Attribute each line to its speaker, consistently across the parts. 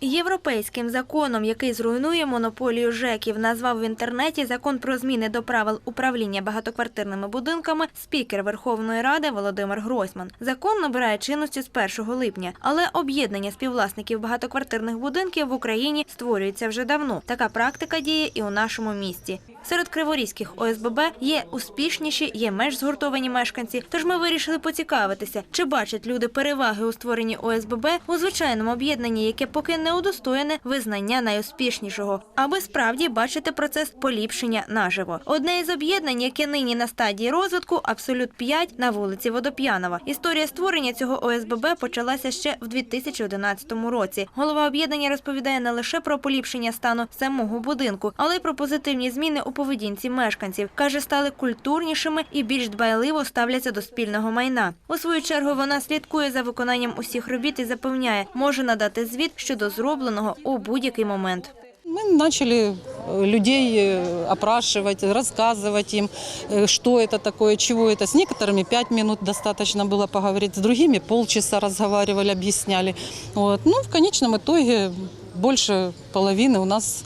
Speaker 1: Європейським законом, який зруйнує монополію ЖЕКів, назвав в інтернеті закон про зміни до правил управління багатоквартирними будинками спікер Верховної Ради Володимир Гройсман. Закон набирає чинності з 1 липня, але об'єднання співвласників багатоквартирних будинків в Україні створюється вже давно. Така практика діє і у нашому місті. Серед криворізьких ОСББ є успішніші, є менш згуртовані мешканці. Тож ми вирішили поцікавитися, чи бачать люди переваги у створенні ОСББ у звичайному об'єднанні, яке поки не удостоєне визнання найуспішнішого, аби справді бачити процес поліпшення наживо. Одне із об'єднань, яке нині на стадії розвитку, абсолют 5 на вулиці Водоп'янова. Історія створення цього ОСББ почалася ще в 2011 році. Голова об'єднання розповідає не лише про поліпшення стану самого будинку, але й про позитивні зміни у поведінці мешканців. каже, стали культурнішими і більш дбайливо ставляться до спільного майна. У свою чергу вона слідкує за виконанням усіх робіт і запевняє, може надати звіт щодо зробленого у будь-який момент.
Speaker 2: Мы начали э, людей э, опрашивать, рассказывать им, э, что это такое, чего это. С некоторыми пять минут достаточно было поговорить, с другими полчаса разговаривали, объясняли. Вот. Ну, в конечном итоге больше половины у нас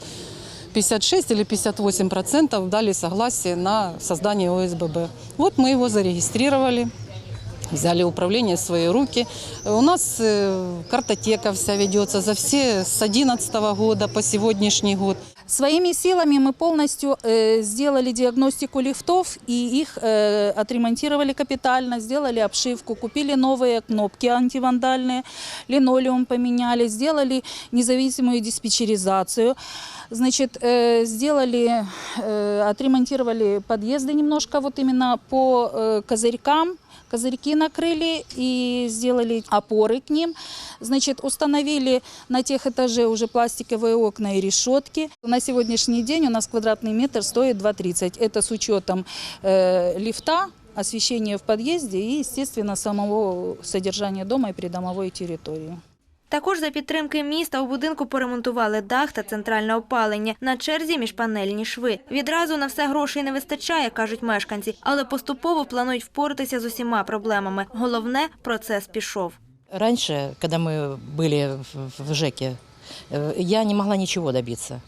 Speaker 2: 56 или 58 процентов дали согласие на создание ОСББ. Вот мы его зарегистрировали Взяли управление в свои руки. У нас э, картотека вся ведется за все с 2011 года по сегодняшний год.
Speaker 3: Своими силами мы полностью э, сделали диагностику лифтов и их э, отремонтировали капитально, сделали обшивку, купили новые кнопки антивандальные, линолеум поменяли, сделали независимую диспетчеризацию. Значит, э, сделали, э, отремонтировали подъезды немножко вот именно по э, козырькам, козырьки накрыли и сделали опоры к ним. Значит, установили на тех этаже уже пластиковые окна и решетки. На сегодняшний день у нас квадратный метр стоит 2,30. Это с учетом э, лифта, освещения в подъезде и, естественно, самого содержания дома и придомовой территории.
Speaker 1: Також за підтримки міста у будинку поремонтували дах та центральне опалення. На черзі міжпанельні шви. Відразу на все грошей не вистачає, кажуть мешканці, але поступово планують впоратися з усіма проблемами. Головне процес пішов.
Speaker 4: Раньше, когда мы были в, в ЖЭКе, э, я не могла ничего добиться.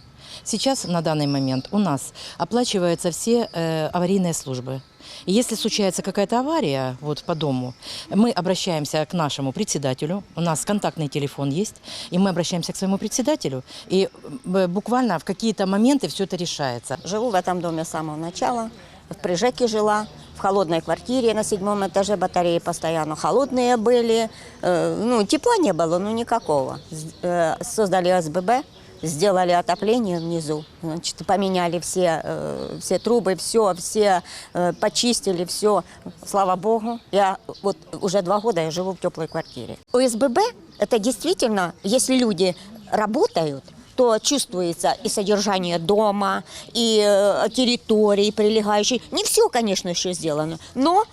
Speaker 4: Сейчас, на данный момент, у нас оплачиваются все э, аварийные службы. Если случается какая-то авария вот, по дому, мы обращаемся к нашему председателю, у нас контактный телефон есть, и мы обращаемся к своему председателю, и э, буквально в какие-то моменты все это решается.
Speaker 5: Живу в этом доме с самого начала. В Прижеке жила, в холодной квартире на седьмом этаже батареи постоянно холодные были. Э, Ну, тепла не было, ну никакого. Э, Создали СББ, сделали отопление внизу, значит, поменяли все, э, все трубы, все, все э, почистили, все. Слава Богу, я вот уже два года я живу в теплой квартире. ОСББ – это действительно, если люди работают, то чувствуется и содержание дома, и э, территории прилегающей. Не все, конечно, еще сделано, но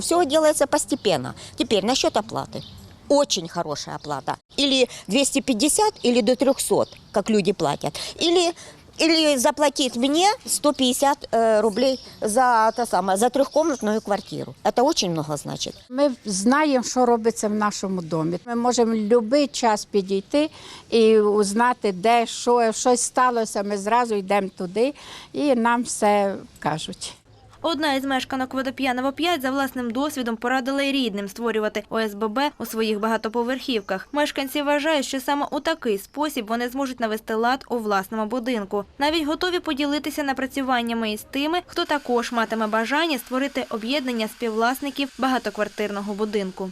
Speaker 5: все делается постепенно. Теперь насчет оплаты. Очень хорошая оплата. Или 250, или до 300, как люди платят. Или, или заплатить мне 150 э, рублей за, то самое, за трехкомнатную квартиру. Это очень много значит.
Speaker 6: Ми знаємо, що робиться в нашому домі. Ми можемо в будь-який час підійти і узнати, де що, щось сталося. Ми зразу йдемо туди і нам все кажуть.
Speaker 1: Одна із мешканок водоп'янова 5 за власним досвідом порадила й рідним створювати ОСББ у своїх багатоповерхівках. Мешканці вважають, що саме у такий спосіб вони зможуть навести лад у власному будинку. Навіть готові поділитися напрацюваннями із тими, хто також матиме бажання створити об'єднання співвласників багатоквартирного будинку.